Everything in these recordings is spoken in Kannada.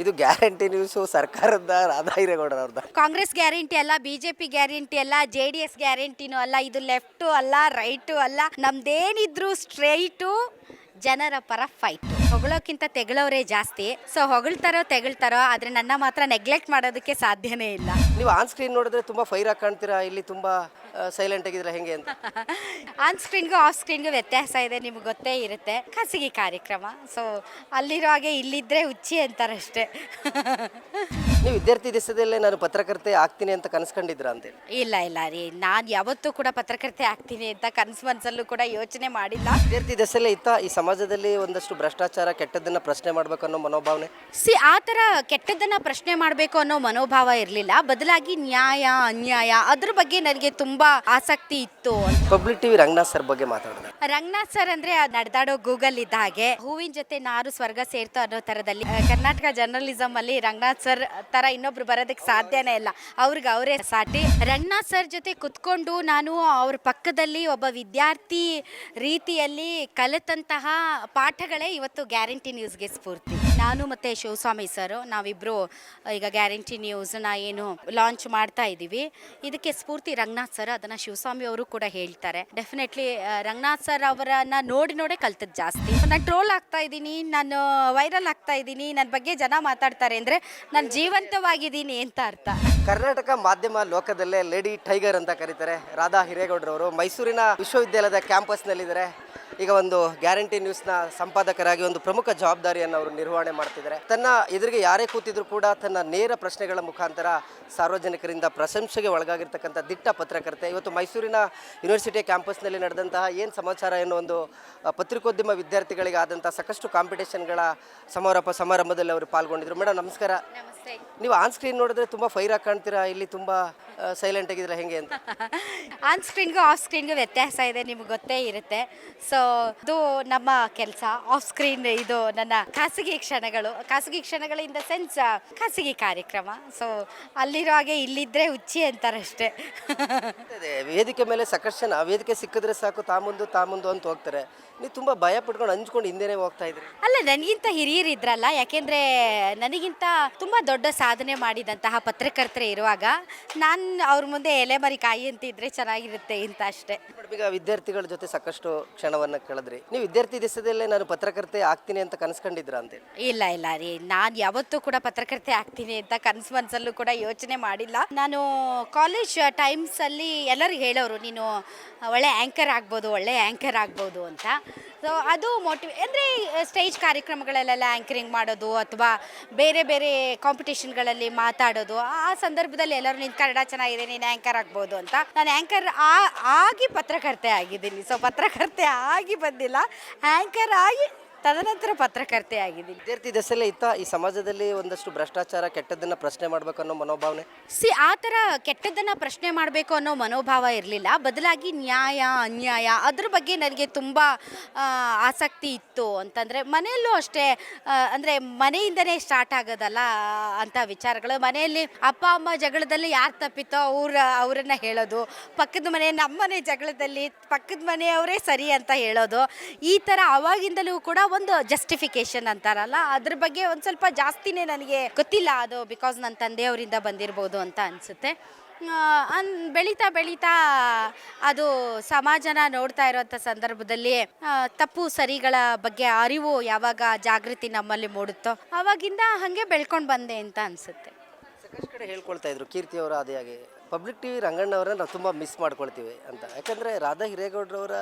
ಇದು ಗ್ಯಾರಂಟಿ ನ್ಯೂಸ್ ಸರ್ಕಾರದ ರಾಧಾ ಕಾಂಗ್ರೆಸ್ ಗ್ಯಾರಂಟಿ ಅಲ್ಲ, ಬಿಜೆಪಿ ಗ್ಯಾರಂಟಿ ಅಲ್ಲ, ಜೆ ಡಿ ಎಸ್ ಗ್ಯಾರಂಟಿನೂ ಅಲ್ಲ, ಇದು ಲೆಫ್ಟು ಅಲ್ಲ, ರೈಟು ಅಲ್ಲ, ನಮ್ದೇನಿದ್ರು ಸ್ಟ್ರೈಟು ಜನರ ಪರ ಫೈಟ್ ಹೊಗಳೋಕ್ಕಿಂತ ತೆಗಳೋರೇ ಜಾಸ್ತಿ. ಸೊ ಹೊಗಳ್ತಾರೋ ತೆಗಳ್ತಾರೋ ಆದರೆ ನನ್ನ ಮಾತ್ರ ನೆಗ್ಲೆಕ್ಟ್ ಮಾಡೋದಕ್ಕೆ ಸಾಧ್ಯನೇ ಇಲ್ಲ. ನೀವು ಆನ್ ಸ್ಕ್ರೀನ್ ನೋಡಿದ್ರೆ ತುಂಬ ಫೈರ್ ಆಗಿ ಕಾಣ್ತೀರಾ? ಇಲ್ಲಿ ತುಂಬ ಸೈಲೆಂಟ್ ಆಗಿದ್ರೆ ಹೆಂಗೆ ಅಂತ? ಆನ್ ಸ್ಕ್ರೀನ್ಗೂ ಆಫ್ ಸ್ಕ್ರೀನ್ಗೂ ವ್ಯತ್ಯಾಸ ಇದೆ ನಿಮ್ಗೆ ಗೊತ್ತೇ ಇರುತ್ತೆ. ಖಾಸಗಿ ಕಾರ್ಯಕ್ರಮ. ಸೊ ಅಲ್ಲಿರೋ ಹಾಗೆ ಇಲ್ಲಿದ್ರೆ ಹುಚ್ಚಿ ಅಂತಾರಷ್ಟೇ. ನೀವು ವಿದ್ಯಾರ್ಥಿ ದಿವಸದಲ್ಲೇ ನಾನು ಪತ್ರಕರ್ತೆ ಆಗ್ತೀನಿ ಅಂತ ಕನಸ್ಕೊಂಡಿದ್ರ ಅಂತೇಳಿ ಇಲ್ಲ ಇಲ್ಲ ರೀ. ನಾನು ಯಾವತ್ತೂ ಕೂಡ ಪತ್ರಕರ್ತೆ ಆಗ್ತೀನಿ ಅಂತ ಕನಸು ಮನಸ್ಸಲ್ಲೂ ಕೂಡ ಯೋಚನೆ ಮಾಡಿಲ್ಲ. ವಿದ್ಯಾರ್ಥಿ ದಶೆಲ್ಲೇ ಇತ್ತ? ಈ ಸಮಾಜದಲ್ಲಿ ಒಂದಷ್ಟು ಭ್ರಷ್ಟಾಚಾರ ಕೆಟ್ಟದನ್ನ ಪ್ರಶ್ನೆ ಮಾಡ್ಬೇಕು ಅನ್ನೋ ಮನೋಭಾವನೆ? ಸಿ ಆ ಥರ ಕೆಟ್ಟದ್ದನ್ನು ಪ್ರಶ್ನೆ ಮಾಡಬೇಕು ಅನ್ನೋ ಮನೋಭಾವ ಇರಲಿಲ್ಲ. ಬದಲಾಗಿ ನ್ಯಾಯ ಅನ್ಯಾಯ ಅದ್ರ ಬಗ್ಗೆ ನನಗೆ ತುಂಬ ಆಸಕ್ತಿ ಇತ್ತು ಪಬ್ಲಿಕ್ ಟಿವಿ ರಂಗನಾಥ್ ಸರ್ ಬಗ್ಗೆ ಮಾತಾಡಿದೆ ರಂಗನಾಥ್ ಸರ್ ಅಂದ್ರೆ ಆ ನಡೆದಾಡೋ ಗೂಗಲ್ ಇದ್ದ ಹಾಗೆ. ಹೂವಿನ ಜೊತೆ ನಾರು ಸ್ವರ್ಗ ಸೇರ್ತು ಅನ್ನೋ ತರದಲ್ಲಿ ಕರ್ನಾಟಕ ಜರ್ನಲಿಸಂ ಅಲ್ಲಿ ರಂಗನಾಥ್ ಸರ್ ತರ ಇನ್ನೊಬ್ರು ಬರೋದಕ್ಕೆ ಸಾಧ್ಯನೇ ಇಲ್ಲ. ಅವ್ರಿಗೆ ಅವರೇ ಸಾಟಿ. ರಂಗನಾಥ್ ಸರ್ ಜೊತೆ ಕುತ್ಕೊಂಡು ನಾನು ಅವ್ರ ಪಕ್ಕದಲ್ಲಿ ಒಬ್ಬ ವಿದ್ಯಾರ್ಥಿ ರೀತಿಯಲ್ಲಿ ಕಲಿತಂತಹ ಪಾಠಗಳೇ ಇವತ್ತು ಗ್ಯಾರಂಟಿ ನ್ಯೂಸ್ಗೆ ಸ್ಫೂರ್ತಿ. ನಾನು ಮತ್ತೆ ಶಿವಸ್ವಾಮಿ ಸರ್, ನಾವಿಬ್ರು ಈಗ ಗ್ಯಾರಂಟಿ ನ್ಯೂಸ್ನ ಏನು ಲಾಂಚ್ ಮಾಡ್ತಾ ಇದ್ದೀವಿ. ಇದಕ್ಕೆ ಸ್ಫೂರ್ತಿ ರಂಗನಾಥ್ ಸರ್, ಅದನ್ನ ಶಿವಸ್ವಾಮಿ ಅವರು ಕೂಡ ಹೇಳ್ತಾರೆ. ಡೆಫಿನೆಟ್ಲಿ ರಂಗನಾಥ್ ಸರ್ ಅವರನ್ನ ನೋಡಿ ನೋಡೇ ಕಲ್ತದ್ ಜಾಸ್ತಿ. ನಾನು ಟ್ರೋಲ್ ಆಗ್ತಾ ಇದ್ದೀನಿ, ನಾನು ವೈರಲ್ ಆಗ್ತಾ ಇದ್ದೀನಿ ನನ್ನ ಬಗ್ಗೆ ಜನ ಮಾತಾಡ್ತಾರೆ ಅಂದರೆ ನಾನು ಜೀವಂತವಾಗಿದ್ದೀನಿ ಅಂತ ಅರ್ಥ. ಕರ್ನಾಟಕ ಮಾಧ್ಯಮ ಲೋಕದಲ್ಲೇ ಲೇಡಿ ಟೈಗರ್ ಅಂತ ಕರೀತಾರೆ. ರಾಧಾ ಹಿರೇಗೌಡರವರು ಮೈಸೂರಿನ ವಿಶ್ವವಿದ್ಯಾಲಯದ ಕ್ಯಾಂಪಸ್ನಲ್ಲಿದ್ದಾರೆ. ಈಗ ಒಂದು ಗ್ಯಾರಂಟಿ ನ್ಯೂಸ್ನ ಸಂಪಾದಕರಾಗಿ ಒಂದು ಪ್ರಮುಖ ಜವಾಬ್ದಾರಿಯನ್ನು ಅವರು ನಿರ್ವಹಣೆ ಮಾಡ್ತಿದ್ದಾರೆ. ತನ್ನ ಎದುರಿಗೆ ಯಾರೇ ಕೂತಿದ್ರು ಕೂಡ ತನ್ನ ನೇರ ಪ್ರಶ್ನೆಗಳ ಮುಖಾಂತರ ಸಾರ್ವಜನಿಕರಿಂದ ಪ್ರಶಂಸೆಗೆ ಒಳಗಾಗಿರ್ತಕ್ಕಂಥ ದಿಟ್ಟ ಪತ್ರಕರ್ತೆ ಇವತ್ತು ಮೈಸೂರಿನ ಯೂನಿವರ್ಸಿಟಿ ಕ್ಯಾಂಪಸ್ನಲ್ಲಿ ನಡೆದಂತಹ ಏನು ಸಮಾಚಾರ ಎನ್ನುವ ಒಂದು ಪತ್ರಿಕೋದ್ಯಮ ವಿದ್ಯಾರ್ಥಿಗಳಿಗೆ ಆದಂಥ ಸಾಕಷ್ಟು ಕಾಂಪಿಟೇಷನ್ಗಳ ಸಮಾರೋಪ ಸಮಾರಂಭದಲ್ಲಿ ಅವರು ಪಾಲ್ಗೊಂಡಿದ್ರು. ಮೇಡಮ್ ನಮಸ್ಕಾರ. ನಮಸ್ತೆ. ನೀವು ಆನ್ ಸ್ಕ್ರೀನ್ ನೋಡಿದ್ರೆ ತುಂಬ ಫೈರ್ ಆಗಿ ಕಾಣ್ತೀರಾ? ಇಲ್ಲಿ ತುಂಬ ಸೈಲೆಂಟ್ ಆಗಿದ್ರೆ ಹೆಂಗೆ ಅಂತ. ಆನ್ ಸ್ಕ್ರೀನ್ಗೂ ಆಫ್ ಸ್ಕ್ರೀನ್ಗೂ ವ್ಯತ್ಯಾಸ ಇದೆ ನಿಮ್ಗೆ ಗೊತ್ತೇ ಇರುತ್ತೆ. ಸೊ ಇದು ನಮ್ಮ ಕೆಲಸ ಆಫ್ ಸ್ಕ್ರೀನ್ ಇದು ನನ್ನ ಖಾಸಗಿ ಕ್ಷಣಗಳು. ಖಾಸಗಿ ಕ್ಷಣಗಳು ಇನ್ ದ ಸೆನ್ಸ್ ಖಾಸಗಿ ಕಾರ್ಯಕ್ರಮ. ಸೊ ಅಲ್ಲಿರೋ ಹಾಗೆ ಇಲ್ಲಿದ್ರೆ ಹುಚ್ಚಿ ಅಂತಾರಷ್ಟೇ. ಅದೇ ವೇದಿಕೆ ಮೇಲೆ ಸಾಕಷ್ಟು ಜನ ವೇದಿಕೆ ಸಿಕ್ಕಿದ್ರೆ ಸಾಕು ತಾಮುಂದು ತಾಮುಂದು ಅಂತ ಹೋಗ್ತಾರೆ. ನೀವು ತುಂಬ ಭಯ ಪಟ್ಕೊಂಡು ಹಂಚ್ಕೊಂಡು ಹಿಂದೆನೇ ಹೋಗ್ತಾ ಇದ್ರಿ. ಅಲ್ಲ ನನಗಿಂತ ಹಿರಿಯರು ಇದ್ರಲ್ಲ ಯಾಕೆಂದ್ರೆ ನನಗಿಂತ ತುಂಬ ದೊಡ್ಡ ಸಾಧನೆ ಮಾಡಿದಂತಹ ಪತ್ರಕರ್ತರೇ ಇರುವಾಗ ನಾನು ಅವ್ರ ಮುಂದೆ ಎಲೆ ಮರಿ ಕಾಯಿ ಅಂತ ಇದ್ರೆ ಚೆನ್ನಾಗಿರುತ್ತೆ ಇಂತ ಅಷ್ಟೇ. ಮೇಡಮ್, ಈಗ ವಿದ್ಯಾರ್ಥಿಗಳ ಜೊತೆ ಸಾಕಷ್ಟು ಕ್ಷಣವನ್ನ ಕಳೆದ್ರಿ. ನೀವು ವಿದ್ಯಾರ್ಥಿ ದಿವಸದಲ್ಲೇ ನಾನು ಪತ್ರಕರ್ತೆ ಆಗ್ತೀನಿ ಅಂತ ಕನಸ್ಕೊಂಡಿದ್ರ ಅಂತ ಇಲ್ಲ ಇಲ್ಲ ರೀ. ನಾನು ಯಾವತ್ತೂ ಕೂಡ ಪತ್ರಕರ್ತೆ ಆಗ್ತೀನಿ ಅಂತ ಕನಸು ಮನಸ್ಸಲ್ಲೂ ಕೂಡ ಯೋಚನೆ ಮಾಡಿಲ್ಲ. ನಾನು ಕಾಲೇಜ್ ಟೈಮ್ಸಲ್ಲಿ ಎಲ್ಲರಿಗೂ ಹೇಳೋರು ನೀನು ಒಳ್ಳೆ ಆ್ಯಂಕರ್ ಆಗ್ಬೋದು ಒಳ್ಳೆ ಆ್ಯಂಕರ್ ಆಗ್ಬೋದು ಅಂತ. ಸೊ ಅದು ಮೋಟಿವ್ ಅಂದರೆ ಸ್ಟೇಜ್ ಕಾರ್ಯಕ್ರಮಗಳಲ್ಲೆಲ್ಲ ಆ್ಯಂಕರಿಂಗ್ ಮಾಡೋದು ಅಥವಾ ಬೇರೆ ಬೇರೆ ಕಾಂಪಿಟೇಷನ್ಗಳಲ್ಲಿ ಮಾತಾಡೋದು ಆ ಸಂದರ್ಭದಲ್ಲಿ ಎಲ್ಲರೂ ನಿಂತು ಕನ್ನಡ ಚೆನ್ನಾಗಿದೆ ನೀನು ಆ್ಯಂಕರ್ ಆಗ್ಬೋದು ಅಂತ. ನಾನು ಆ್ಯಂಕರ್ ಆಗಿ ಪತ್ರಕರ್ತೆ ಆಗಿದ್ದೀನಿ. ಸೊ ಪತ್ರಕರ್ತೆ ಆಗಿ ಬಂದಿಲ್ಲ. ಆ್ಯಂಕರ್ ಆಗಿ ತದನಂತರ ಪತ್ರಕರ್ತೆ ಆಗಿದ್ದೀನಿ. ವಿದ್ಯಾರ್ಥಿ ದಸಲೆ ಇತ್ತ ಈ ಸಮಾಜದಲ್ಲಿ ಒಂದಷ್ಟು ಭ್ರಷ್ಟಾಚಾರ ಕೆಟ್ಟದನ್ನ ಪ್ರಶ್ನೆ ಮಾಡ್ಬೇಕು ಅನ್ನೋ ಮನೋಭಾವನೆ? ಸಿ ಆ ಥರ ಕೆಟ್ಟದ್ದನ್ನು ಪ್ರಶ್ನೆ ಮಾಡಬೇಕು ಅನ್ನೋ ಮನೋಭಾವ ಇರಲಿಲ್ಲ. ಬದಲಾಗಿ ನ್ಯಾಯ ಅನ್ಯಾಯ ಅದ್ರ ಬಗ್ಗೆ ನನಗೆ ತುಂಬ ಆಸಕ್ತಿ ಇತ್ತು ಅಂತಂದರೆ ಮನೆಯಲ್ಲೂ ಅಷ್ಟೇ ಅಂದರೆ ಮನೆಯಿಂದನೇ ಸ್ಟಾರ್ಟ್ ಆಗೋದಲ್ಲ ಅಂತ ವಿಚಾರಗಳು. ಮನೆಯಲ್ಲಿ ಅಪ್ಪ ಅಮ್ಮ ಜಗಳದಲ್ಲಿ ಯಾರು ತಪ್ಪಿತೋ ಅವ್ರ ಅವರನ್ನು ಹೇಳೋದು. ಪಕ್ಕದ ಮನೆ ನಮ್ಮನೆ ಜಗಳದಲ್ಲಿ ಪಕ್ಕದ ಮನೆಯವರೇ ಸರಿ ಅಂತ ಹೇಳೋದು. ಈ ಥರ ಅವಾಗಿಂದಲೂ ಕೂಡ ಒಂದು ಜಸ್ಟಿಫಿಕೇಶನ್ ಅಂತಾರಲ್ಲ, ಅದ್ರ ಬಗ್ಗೆ ಒಂದು ಸ್ವಲ್ಪ ಜಾಸ್ತಿನೇ ನನಗೆ ಗೊತ್ತಿಲ್ಲ. ಅದು ಬಿಕಾಸ್ ನನ್ನ ತಂದೆಯವರಿಂದ ಬಂದಿರ್ಬೋದು ಅಂತ ಅನಿಸುತ್ತೆ. ಅನ್ ಬೆಳೀತಾ ಬೆಳೀತಾ ಅದು ಸಮಾಜನ ನೋಡ್ತಾ ಇರುವಂತ ಸಂದರ್ಭದಲ್ಲಿ ತಪ್ಪು ಸರಿಗಳ ಬಗ್ಗೆ ಅರಿವು ಯಾವಾಗ ಜಾಗೃತಿ ನಮ್ಮಲ್ಲಿ ಮೂಡುತ್ತೋ ಆವಾಗಿಂದ ಹಾಗೆ ಬೆಳ್ಕೊಂಡು ಬಂದೆ ಅಂತ ಅನಿಸುತ್ತೆ. ಕಡೆ ಹೇಳ್ಕೊಳ್ತಾ ಇದ್ರು ಕೀರ್ತಿ ಅವರ ಅದೇ ಪಬ್ಲಿಕ್ ಟಿವಿ ರಂಗಣ್ಣವರನ್ನ ನಾವು ತುಂಬ ಮಿಸ್ ಮಾಡ್ಕೊಳ್ತೀವಿ ಅಂತ. ಯಾಕಂದರೆ ರಾಧಾ ಹಿರೇಗೌಡರವರ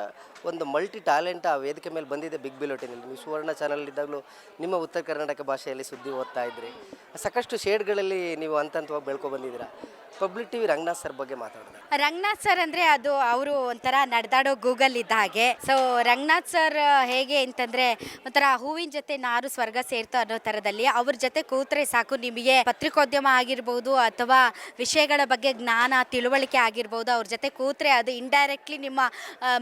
ಒಂದು ಮಲ್ಟಿ ಟ್ಯಾಲೆಂಟ್ ಆ ವೇದಿಕೆ ಮೇಲೆ ಬಂದಿದೆ ಬಿಗ್ ಬಿಲೋಟಿನಲ್ಲಿ ನೀವು ಸುವರ್ಣ ಚಾನಲ್ ಇದ್ದಾಗಲೂ ನಿಮ್ಮ ಉತ್ತರ ಕರ್ನಾಟಕ ಭಾಷೆಯಲ್ಲಿ ಸುದ್ದಿ ಓದ್ತಾ ಇದ್ರಿ. ಸಾಕಷ್ಟು ಶೇಡ್ಗಳಲ್ಲಿ ನೀವು ಹಂತ ಹಂತವಾಗಿ ಬೆಳ್ಕೊ ಬಂದಿದ್ದೀರಾ. ಪಬ್ಲಿಕ್ ಟಿವಿ ರಂಗನಾಥ್ ಸರ್ ಬಗ್ಗೆ ಮಾತಾಡೋಣ. ರಂಗನಾಥ್ ಸರ್ ಅಂದ್ರೆ ಅದು ಅವರು ಒಂಥರ ನಡೆದಾಡೋ ಗೂಗಲ್ ಇದ್ದ ಹಾಗೆ. ಸೊ ರಂಗನಾಥ್ ಸರ್ ಹೇಗೆ ಅಂತಂದ್ರೆ ಒಂಥರ ಹೂವಿನ ಜೊತೆ ನಾರು ಸ್ವರ್ಗ ಸೇರ್ತು ಅನ್ನೋ ತರದಲ್ಲಿ ಅವ್ರ ಜೊತೆ ಕೂತ್ರೆ ಸಾಕು ನಿಮಗೆ. ಪತ್ರಿಕೋದ್ಯಮ ಆಗಿರ್ಬೋದು ಅಥವಾ ವಿಷಯಗಳ ಬಗ್ಗೆ ಜ್ಞಾನ, ತಿಳುವಳಿಕೆ ಆಗಿರ್ಬೋದು, ಅವ್ರ ಜೊತೆ ಕೂತ್ರೆ ಅದು ಇಂಡೈರೆಕ್ಟ್ಲಿ ನಿಮ್ಮ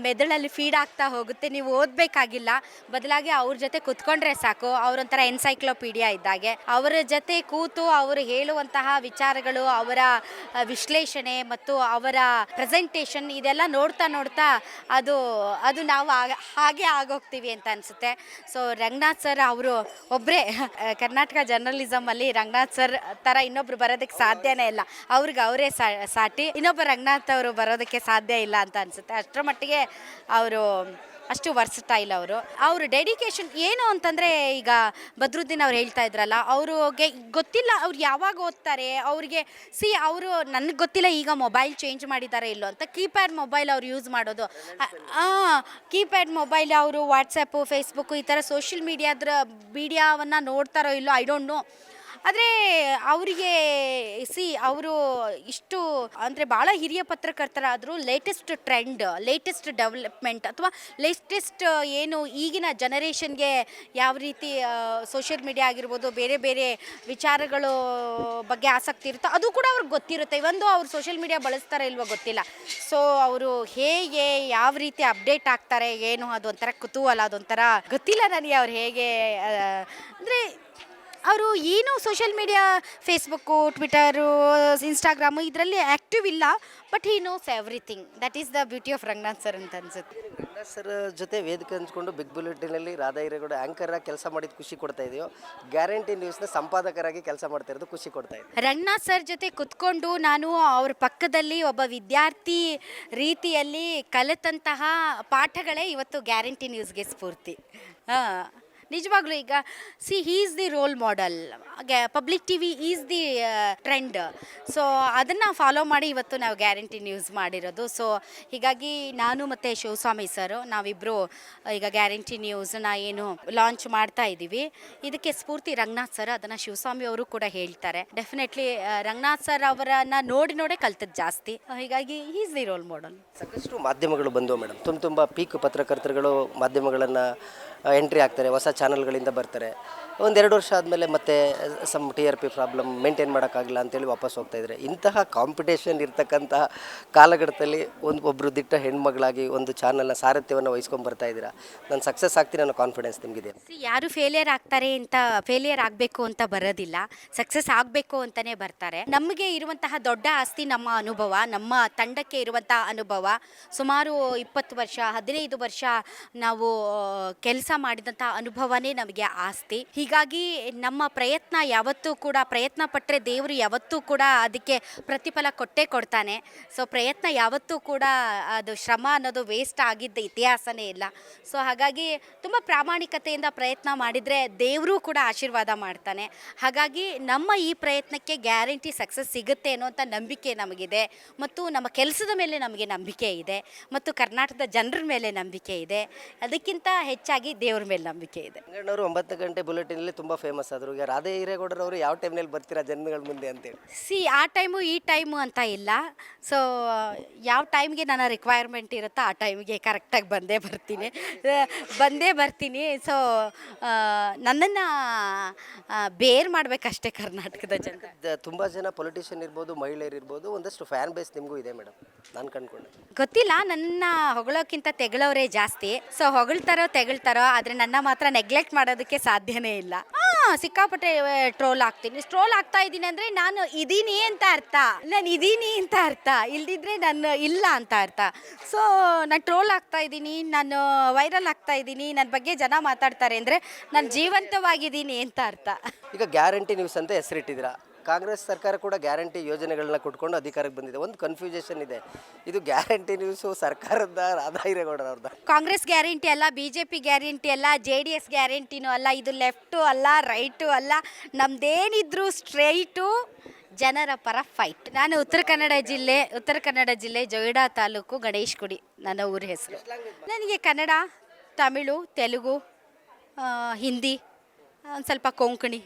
ಮೆದುಳಲ್ಲಿ ಫೀಡ್ ಆಗ್ತಾ ಹೋಗುತ್ತೆ. ನೀವು ಓದಬೇಕಾಗಿಲ್ಲ. ಬದಲಾಗಿ ಅವ್ರ ಜೊತೆ ಕುತ್ಕೊಂಡ್ರೆ ಸಾಕು. ಅವರೊಂಥರ ಎನ್ಸೈಕ್ಲೋಪೀಡಿಯಾ ಇದ್ದಾಗೆ ಅವರ ಜೊತೆ ಕೂತು ಅವರು ಹೇಳುವಂತಹ ವಿಚಾರಗಳು ಅವರ ವಿಶ್ಲೇಷಣೆ ಮತ್ತು ಅವರ ಪ್ರೆಸೆಂಟೇಷನ್ ಇದೆಲ್ಲ ನೋಡ್ತಾ ನೋಡ್ತಾ ಅದು ಅದು ನಾವು ಹಾಗೆ ಆಗೋಗ್ತೀವಿ ಅಂತ ಅನಿಸುತ್ತೆ. ಸೊ ರಂಗನಾಥ್ ಸರ್ ಅವರು ಒಬ್ಬರೇ ಕರ್ನಾಟಕ ಜರ್ನಲಿಸಮಲ್ಲಿ ರಂಗನಾಥ್ ಸರ್ ಥರ ಇನ್ನೊಬ್ರು ಬರೋದಕ್ಕೆ ಸಾಧ್ಯನೇ ಇಲ್ಲ. ಅವ್ರಿಗೆ ಅವರೇ ಸಾಟಿ, ಇನ್ನೊಬ್ಬ ರಂಗನಾಥ್ ಅವರು ಬರೋದಕ್ಕೆ ಸಾಧ್ಯ ಇಲ್ಲ ಅಂತ ಅನಿಸುತ್ತೆ. ಅಷ್ಟರ ಮಟ್ಟಿಗೆ ಅವರು ಅಷ್ಟು ವರ್ಸಟೈಲ್ ಅವರು. ಅವ್ರ ಡೆಡಿಕೇಶನ್ ಏನು ಅಂತಂದರೆ ಈಗ ಬದ್ರುದ್ದೀನ್ ಅವ್ರು ಹೇಳ್ತಾ ಇದ್ರಲ್ಲ, ಅವ್ರಿಗೆ ಗೊತ್ತಿಲ್ಲ ಅವ್ರು ಯಾವಾಗ ಓದ್ತಾರೆ, ಅವ್ರಿಗೆ, ಸಿ, ಅವರು ನನಗೆ ಗೊತ್ತಿಲ್ಲ ಈಗ ಮೊಬೈಲ್ ಚೇಂಜ್ ಮಾಡಿದ್ದಾರೆ ಇಲ್ಲೋ ಅಂತ ಕೀಪ್ಯಾಡ್ ಮೊಬೈಲ್ ಅವ್ರು ಯೂಸ್ ಮಾಡೋದು. ಕೀಪ್ಯಾಡ್ ಮೊಬೈಲ್ ಅವರು ವಾಟ್ಸಪ್ಪು ಫೇಸ್ಬುಕ್ಕು ಈ ಥರ ಸೋಷಿಯಲ್ ಮೀಡಿಯಾದ್ರ ಮೀಡಿಯಾವನ್ನು ನೋಡ್ತಾರೋ ಇಲ್ಲೋ ಐ ಡೋಂಟ್ ನೋ ಆದರೆ ಅವರಿಗೆ ಸಿ ಅವರು ಇಷ್ಟು ಅಂದರೆ ಭಾಳ ಹಿರಿಯ ಪತ್ರಕರ್ತರಾದರೂ ಲೇಟೆಸ್ಟ್ ಟ್ರೆಂಡ್ ಲೇಟೆಸ್ಟ್ ಡೆವಲಪ್ಮೆಂಟ್ ಅಥವಾ ಲೇಟೆಸ್ಟ್ ಏನು ಈಗಿನ ಜನರೇಷನ್ಗೆ ಯಾವ ರೀತಿ ಸೋಷಿಯಲ್ ಮೀಡಿಯಾ ಆಗಿರ್ಬೋದು, ಬೇರೆ ಬೇರೆ ವಿಚಾರಗಳು ಬಗ್ಗೆ ಆಸಕ್ತಿ ಇರುತ್ತೋ ಅದು ಕೂಡ ಅವ್ರಿಗೆ ಗೊತ್ತಿರುತ್ತೆ. ಒಂದು ಅವ್ರು ಸೋಷಿಯಲ್ ಮೀಡಿಯಾ ಬಳಸ್ತಾರೆ ಇಲ್ವೋ ಗೊತ್ತಿಲ್ಲ. ಸೊ ಅವರು ಹೇಗೆ, ಯಾವ ರೀತಿ ಅಪ್ಡೇಟ್ ಆಗ್ತಾರೆ, ಏನು ಅದೊಂಥರ ಕುತೂಹಲ, ಅದೊಂಥರ ಗೊತ್ತಿಲ್ಲ ನನಗೆ ಅವ್ರು ಹೇಗೆ ಅಂದರೆ ಅವರು ಏನು social media Facebook Twitter Instagram ಇದರಲ್ಲಿ ಆ್ಯಕ್ಟಿವ್ ಇಲ್ಲ but he knows everything that is the beauty of Ranganath sir ಅಂತ ಅನ್ಸುತ್ತೆ. ರಂಗನಾಥ್ ಸರ್ ಜೊತೆ ವೇದಿಕೆ ಹಂಚ್ಕೊಂಡು ಬಿಗ್ ಬುಲೆಟಿನಲ್ಲಿ ರಾಧಾ ಹಿರೇಗೌಡ ಆ್ಯಂಕರ್ ಆಗಿ ಕೆಲಸ ಮಾಡಿದ ಖುಷಿ ಕೊಡ್ತಾ ಇದೆಯೋ? ಗ್ಯಾರಂಟಿ ನ್ಯೂಸ್ನ ಸಂಪಾದಕರಾಗಿ ಕೆಲಸ ಮಾಡ್ತಾ ಇರೋದು ಖುಷಿ ಕೊಡ್ತಾ ಇದೆ. ರಂಗನಾಥ್ ಸರ್ ಜೊತೆ ಕುತ್ಕೊಂಡು ನಾನು ಅವ್ರ ಪಕ್ಕದಲ್ಲಿ ಒಬ್ಬ ವಿದ್ಯಾರ್ಥಿ ರೀತಿಯಲ್ಲಿ ಕಲಿತಂತಹ ಪಾಠಗಳೇ ಇವತ್ತು ಗ್ಯಾರಂಟಿ ನ್ಯೂಸ್ಗೆ ಸ್ಫೂರ್ತಿ. ಹಾಂ. ನಿಜವಾಗ್ಲೂ ಈಗ she is the role model public T V is the trend so ಅದನ್ನು ಫಾಲೋ ಮಾಡಿ ಇವತ್ತು ನಾವು ಗ್ಯಾರಂಟಿ ನ್ಯೂಸ್ ಮಾಡಿರೋದು. ಸೊ ಹೀಗಾಗಿ ನಾನು ಮತ್ತು ಶಿವಸ್ವಾಮಿ ಸರ್ ನಾವಿಬ್ಬರು ಈಗ ಗ್ಯಾರಂಟಿ ನ್ಯೂಸ್ನ ಏನು ಲಾಂಚ್ ಮಾಡ್ತಾ ಇದ್ದೀವಿ. ಇದಕ್ಕೆ ಸ್ಫೂರ್ತಿ ರಂಗನಾಥ್ ಸರ್ ಅದನ್ನು ಶಿವಸ್ವಾಮಿ ಅವರು ಕೂಡ ಹೇಳ್ತಾರೆ. ಡೆಫಿನೆಟ್ಲಿ ರಂಗನಾಥ್ ಸರ್ ಅವರನ್ನು ನೋಡಿ ನೋಡೇ ಕಲ್ತದ್ದು ಜಾಸ್ತಿ. ಹೀಗಾಗಿ ಈಸ್ ದಿ ರೋಲ್ ಮಾಡೆಲ್ ಸಾಕಷ್ಟು ಮಾಧ್ಯಮಗಳು ಬಂದವು ಮೇಡಮ್ ತುಂಬ ತುಂಬ ಪೀಕ್ ಪತ್ರಕರ್ತರುಗಳು ಮಾಧ್ಯಮಗಳನ್ನು ಎಂಟ್ರಿ ಆಗ್ತಾರೆ, ಹೊಸ ಚಾನಲ್ಗಳಿಂದ ಬರ್ತಾರೆ. ಒಂದೆರಡು ವರ್ಷ ಆದಮೇಲೆ ಮತ್ತೆ some T R P problem maintain ಮಾಡೋಕ್ಕಾಗಲ್ಲ ಅಂತೇಳಿ ವಾಪಸ್ ಹೋಗ್ತಾ ಇದ್ದಾರೆ. ಇಂತಹ ಕಾಂಪಿಟೇಷನ್ ಇರ್ತಕ್ಕಂತಹ ಕಾಲಘಟ್ಟದಲ್ಲಿ ಒಂದು ಒಬ್ಬರು ದಿಟ್ಟ ಹೆಣ್ಮಗಳಾಗಿ ಒಂದು ಚಾನಲ್ನ ಸಾರಥ್ಯವನ್ನು ವಹಿಸ್ಕೊಂಡು ಬರ್ತಾ ಇದ್ದೀರಾ? ನಾನು ಸಕ್ಸಸ್ ಆಗ್ತೀನಿ ಅನ್ನೋ ಕಾನ್ಫಿಡೆನ್ಸ್ ನಿಮಗಿದೆ. ಯಾರು ಫೇಲಿಯರ್ ಆಗ್ತಾರೆ ಅಂತ ಫೇಲಿಯರ್ ಆಗಬೇಕು ಅಂತ ಬರೋದಿಲ್ಲ. ಸಕ್ಸಸ್ ಆಗಬೇಕು ಅಂತಲೇ ಬರ್ತಾರೆ. ನಮಗೆ ಇರುವಂತಹ ದೊಡ್ಡ ಆಸ್ತಿ ನಮ್ಮ ಅನುಭವ, ನಮ್ಮ ತಂಡಕ್ಕೆ ಇರುವಂತಹ ಅನುಭವ. ಸುಮಾರು ಇಪ್ಪತ್ತು ವರ್ಷ, ಹದಿನೈದು ವರ್ಷ ನಾವು ಕೆಲಸ ಮಾಡಿದಂಥ ಅನುಭವನೇ ನಮಗೆ ಆಸ್ತಿ. ಹೀಗಾಗಿ ನಮ್ಮ ಪ್ರಯತ್ನ ಯಾವತ್ತೂ ಕೂಡ ಪ್ರಯತ್ನ ಪಟ್ಟರೆ ದೇವರು ಯಾವತ್ತೂ ಕೂಡ ಅದಕ್ಕೆ ಪ್ರತಿಫಲ ಕೊಟ್ಟೇ ಕೊಡ್ತಾನೆ. ಸೊ ಪ್ರಯತ್ನ ಯಾವತ್ತೂ ಕೂಡ ಅದು ಶ್ರಮ ಅನ್ನೋದು ವೇಸ್ಟ್ ಆಗಿದ್ದ ಇತಿಹಾಸನೇ ಇಲ್ಲ. ಸೊ ಹಾಗಾಗಿ ತುಂಬ ಪ್ರಾಮಾಣಿಕತೆಯಿಂದ ಪ್ರಯತ್ನ ಮಾಡಿದರೆ ದೇವರು ಕೂಡ ಆಶೀರ್ವಾದ ಮಾಡ್ತಾನೆ. ಹಾಗಾಗಿ ನಮ್ಮ ಈ ಪ್ರಯತ್ನಕ್ಕೆ ಗ್ಯಾರಂಟಿ ಸಕ್ಸಸ್ ಸಿಗುತ್ತೆ ಅನ್ನೋಂಥ ನಂಬಿಕೆ ನಮಗಿದೆ. ಮತ್ತು ನಮ್ಮ ಕೆಲಸದ ಮೇಲೆ ನಮಗೆ ನಂಬಿಕೆ ಇದೆ. ಮತ್ತು ಕರ್ನಾಟಕದ ಜನರ ಮೇಲೆ ನಂಬಿಕೆ ಇದೆ. ಅದಕ್ಕಿಂತ ಹೆಚ್ಚಾಗಿ ದೇವ್ರ ಮೇಲೆ ನಂಬಿಕೆ ಇದೆ. ರಂಗಣ್ಣವರು ಒಂಬತ್ತು ಗಂಟೆ ಬುಲೆಟಿನಲ್ಲಿ ತುಂಬ ಫೇಮಸ್ ಆದ್ರು. ಈಗ ರಾಧೆ ಹಿರೇಗೌಡರವರು ಯಾವ ಟೈಮ್ನಲ್ಲಿ ಬರ್ತೀರಾ ಜನಗಳ ಮುಂದೆ ಅಂತೇಳಿ ಸಿ ಆ ಟೈಮು ಈ ಟೈಮು ಅಂತ ಇಲ್ಲ. ಸೊ ಯಾವ ಟೈಮ್ಗೆ ನನ್ನ ರಿಕ್ವೈರ್ಮೆಂಟ್ ಇರುತ್ತೋ ಆ ಟೈಮ್ಗೆ ಕರೆಕ್ಟಾಗಿ ಬಂದೇ ಬರ್ತೀನಿ. ಆ, ಬಂದೇ ಬರ್ತೀನಿ. ಸೊ ನನ್ನನ್ನು ಬೇರ್ ಮಾಡಬೇಕಷ್ಟೇ ಕರ್ನಾಟಕದ ಜನ. ತುಂಬ ಜನ ಪೊಲಿಟಿಷಿಯನ್ ಇರ್ಬೋದು ಮಹಿಳೆಯರು ಇರ್ಬೋದು ಒಂದಷ್ಟು ಫ್ಯಾನ್ ಬೇಸ್ ನಿಮಗೂ ಇದೆ ಮೇಡಮ್ ನಾನು ಕಂಡ್ಕೊಂಡೆ. ಗೊತ್ತಿಲ್ಲ ನನ್ನ ಹೊಗಳೋಕ್ಕಿಂತ ತೆಗಳವರೇ ಜಾಸ್ತಿ. ಸೊ ಹೊಗಳ್ತಾರೋ ತೆಗಳ್ತಾರೋ ಆದರೆ ನನ್ನ ಮಾತ್ರ ನೆಗ್ಲೆಕ್ಟ್ ಮಾಡೋದಕ್ಕೆ ಸಾಧ್ಯನೇ ಇಲ್ಲ. ಸಿಕ್ಕಾಪಟ್ಟೆ ಟ್ರೋಲ್ ಆಗ್ತೀನಿ. ಸ್ಟ್ರೋಲ್ ಆಗ್ತಾ ಇದ್ದೀನಿ ಅಂದರೆ ನಾನು ಇದೀನಿ ಅಂತ ಅರ್ಥ. ನಾನು ಇದೀನಿ ಅಂತ ಅರ್ಥ. ಇಲ್ದಿದ್ರೆ ನಾನು ಇಲ್ಲ ಅಂತ ಅರ್ಥ. ಸೊ ನಾನು ಟ್ರೋಲ್ ಆಗ್ತಾ ಇದ್ದೀನಿ, ನಾನು ವೈರಲ್ ಆಗ್ತಾ ಇದ್ದೀನಿ ನನ್ನ ಬಗ್ಗೆ ಜನ ಮಾತಾಡ್ತಾರೆ ಅಂದರೆ ನಾನು ಜೀವಂತವಾಗಿದ್ದೀನಿ ಅಂತ ಅರ್ಥ. ಈಗ ಗ್ಯಾರಂಟಿ ನ್ಯೂಸ್ ಅಂತ ಹೆಸರಿಟ್ಟಿದ್ದೀರಾ? ಕಾಂಗ್ರೆಸ್ ಸರ್ಕಾರ ಕೂಡ ಗ್ಯಾರಂಟಿ ಯೋಜನೆಗಳನ್ನ ಕೊಟ್ಕೊಂಡು ಅಧಿಕಾರಕ್ಕೆ ಬಂದಿದೆ. ಒಂದು ಕನ್ಫ್ಯೂಷನ್ ಇದೆ. ಇದು ಗ್ಯಾರಂಟಿ ನ್ಯೂಸು ಸರ್ಕಾರದ ರಾಧಾ ಹಿರೇಗೌಡರವ್ರದ ಕಾಂಗ್ರೆಸ್ ಗ್ಯಾರಂಟಿ ಅಲ್ಲ ಬಿ ಜೆ ಪಿ ಗ್ಯಾರಂಟಿ ಅಲ್ಲ ಜೆ ಡಿ ಎಸ್ ಗ್ಯಾರಂಟಿನೂ ಅಲ್ಲ, ಇದು ಲೆಫ್ಟು ಅಲ್ಲ ರೈಟು ಅಲ್ಲ, ನಮ್ದೇನಿದ್ರು ಸ್ಟ್ರೈಟು ಜನರ ಪರ ಫೈಟ್ ನಾನು ಉತ್ತರ ಕನ್ನಡ ಜಿಲ್ಲೆ, ಉತ್ತರ ಕನ್ನಡ ಜಿಲ್ಲೆ ಜೊಯ್ಡಾ ತಾಲೂಕು ಗಣೇಶ್ ಗುಡಿ, ನನ್ನ ಊರ ಹೆಸರು. ನನಗೆ ಕನ್ನಡ, ತಮಿಳು, ತೆಲುಗು ಹಿಂದಿ, ಒಂದು ಸ್ವಲ್ಪ ಕೊಂಕಣಿ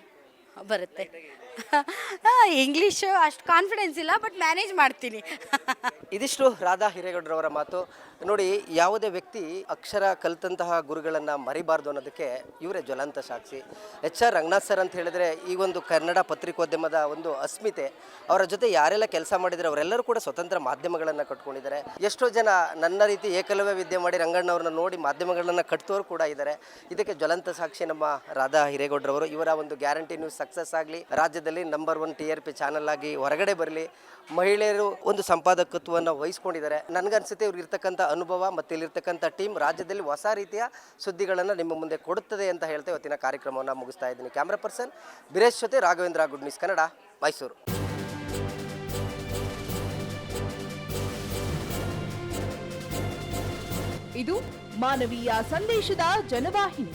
ಬರುತ್ತೆ. ಇಂಗ್ಲೀಷು ಅಷ್ಟು ಕಾನ್ಫಿಡೆನ್ಸ್ ಇಲ್ಲ ಬಟ್ ಮ್ಯಾನೇಜ್ ಮಾಡ್ತೀನಿ. ಇದಿಷ್ಟು ರಾಧಾ ಹಿರೇಗೌಡರವರ ಮಾತು. ನೋಡಿ, ಯಾವುದೇ ವ್ಯಕ್ತಿ ಅಕ್ಷರ ಕಲಿತಂತಹ ಗುರುಗಳನ್ನು ಮರಿಬಾರ್ದು ಅನ್ನೋದಕ್ಕೆ ಇವರೇ ಜ್ವಲಂತ ಸಾಕ್ಷಿ. ಎಚ್ ಆರ್ ರಂಗನಾಥ್ ಸರ್ ಅಂತ ಹೇಳಿದ್ರೆ, ಈ ಒಂದು ಕನ್ನಡ ಪತ್ರಿಕೋದ್ಯಮದ ಒಂದು ಅಸ್ಮಿತೆ. ಅವರ ಜೊತೆ ಯಾರೆಲ್ಲ ಕೆಲಸ ಮಾಡಿದರೆ, ಅವರೆಲ್ಲರೂ ಕೂಡ ಸ್ವತಂತ್ರ ಮಾಧ್ಯಮಗಳನ್ನು ಕಟ್ಕೊಂಡಿದ್ದಾರೆ. ಎಷ್ಟೋ ಜನ ನನ್ನ ರೀತಿ ಏಕಲವ್ಯ ವಿದ್ಯೆ ಮಾಡಿ ರಂಗಣ್ಣವ್ರನ್ನ ನೋಡಿ ಮಾಧ್ಯಮಗಳನ್ನು ಕಟ್ತೋರು ಕೂಡ ಇದ್ದಾರೆ. ಇದಕ್ಕೆ ಜ್ವಲಂತ ಸಾಕ್ಷಿ ನಮ್ಮ ರಾಧಾ ಹಿರೇಗೌಡರವರು. ಇವರ ಒಂದು ಗ್ಯಾರಂಟಿ ನ್ಯೂಸ್ ಸಕ್ಸಸ್ ಆಗಲಿ, ರಾಜ್ಯದ ರಾಜ್ಯದಲ್ಲಿ number one T R P channel ಆಗಿ ಹೊರಗಡೆ ಬರಲಿ, ಮಹಿಳೆಯರು ಒಂದು ಸಂಪಾದಕತ್ವವನ್ನು ವಹಿಸ್ಕೊಂಡಿದ್ದಾರೆ. ನನಗನ್ಸುತ್ತೆ ಇವ್ರಿಗೆ ಇರ್ತಕ್ಕಂಥ ಅನುಭವ ಮತ್ತು ಇಲ್ಲಿರ್ತಕ್ಕಂಥ ಟೀಮ್ ರಾಜ್ಯದಲ್ಲಿ ಹೊಸ ರೀತಿಯ ಸುದ್ದಿಗಳನ್ನು ನಿಮ್ಮ ಮುಂದೆ ಕೊಡುತ್ತದೆ ಅಂತ ಹೇಳ್ತಾ ಇವತ್ತಿನ ಕಾರ್ಯಕ್ರಮವನ್ನು ಮುಗಿಸ್ತಾ ಇದ್ದೀನಿ. ಕ್ಯಾಮ್ರಾ ಪರ್ಸನ್ ಬಿರೇಶ್ ಜೊತೆ ರಾಘವೇಂದ್ರ ಗುಡ್ ನ್ಯೂಸ್ ಕನ್ನಡ ಮೈಸೂರು ಇದು ಮಾನವೀಯ ಸಂದೇಶದ ಜನವಾಹಿನಿ.